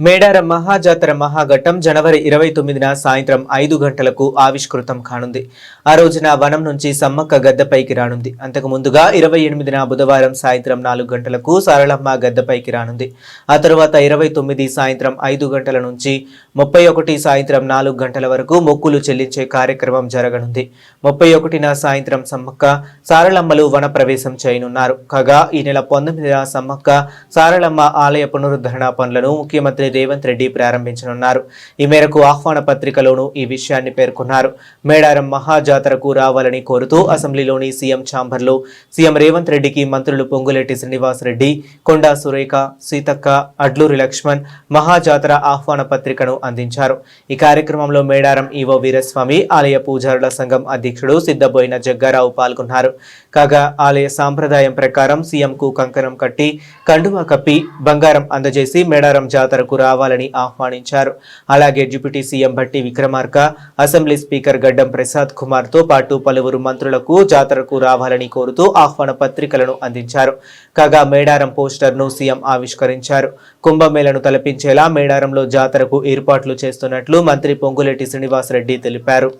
మేడారం మహాజాతర మహాఘట్టం జనవరి ఇరవై తొమ్మిదిన సాయంత్రం ఐదు గంటలకు ఆవిష్కృతం కానుంది. ఆ రోజున వనం నుంచి సమ్మక్క గద్దెపైకి రానుంది. అంతకు ముందుగా ఇరవై ఎనిమిదిన బుధవారం సాయంత్రం నాలుగు గంటలకు సరళమ్మ గద్దెపైకి రానుంది. ఆ తరువాత ఇరవై తొమ్మిది సాయంత్రం ఐదు గంటల నుంచి ముప్పై ఒకటి సాయంత్రం నాలుగు గంటల వరకు మొక్కులు చెల్లించే కార్యక్రమం జరగనుంది. ముప్పై ఒకటిన సాయంత్రం సమ్మక్క సారళమ్మలు వన ప్రవేశం చేయనున్నారు. కాగా ఈ నెల పంతొమ్మిదిన సమ్మక్క సారళమ్మ ఆలయ పునరుద్ధరణ పనులను ముఖ్యమంత్రి రేవంత్ రెడ్డి ప్రారంభించనున్నారు. ఈ మేరకు ఆహ్వాన పత్రికలోనూ ఈ విషయాన్ని పేర్కొన్నారు. మేడారం మహాజాతరకు రావాలని కోరుతూ అసెంబ్లీలోని సీఎం ఛాంబర్లో సీఎం రేవంత్ రెడ్డికి మంత్రులు పొంగులెట్టి శ్రీనివాసరెడ్డి కొండా సురేఖ సీతక్క అడ్లూరి లక్ష్మణ్ మహాజాతర ఆహ్వాన పత్రికను అందించారు. ఈ కార్యక్రమంలో మేడారం ఈవో వీరస్వామి ఆలయ పూజారుల సంఘం అధ్యక్షుడు సిద్ధబోయిన జగ్గారావు పాల్గొన్నారు. కాగా ఆలయ సాంప్రదాయం ప్రకారం సీఎంకు కంకణం కట్టి కండువా కప్పి బంగారం అందజేసి మేడారం జాతరకు రావాలని ఆహ్వానించారు. అలాగే deputy CM Bhatti Vikramarka assembly speaker Gaddam Prasad కుమార్తో పాటు పలువురు మంత్రులకు జాతరకు రావాలని కోరుతూ ఆహ్వాన పత్రికలను అందించారు. కాగా మేడారం పోస్టర్ను సీఎం ఆవిష్కరించారు. కుంభమేళను తలపించేలా మేడారంలో జాతరకు ఏర్పాట్లు చేస్తున్నట్లు మంత్రి పొంగులేటి శ్రీనివాసరెడ్డి తెలిపారు.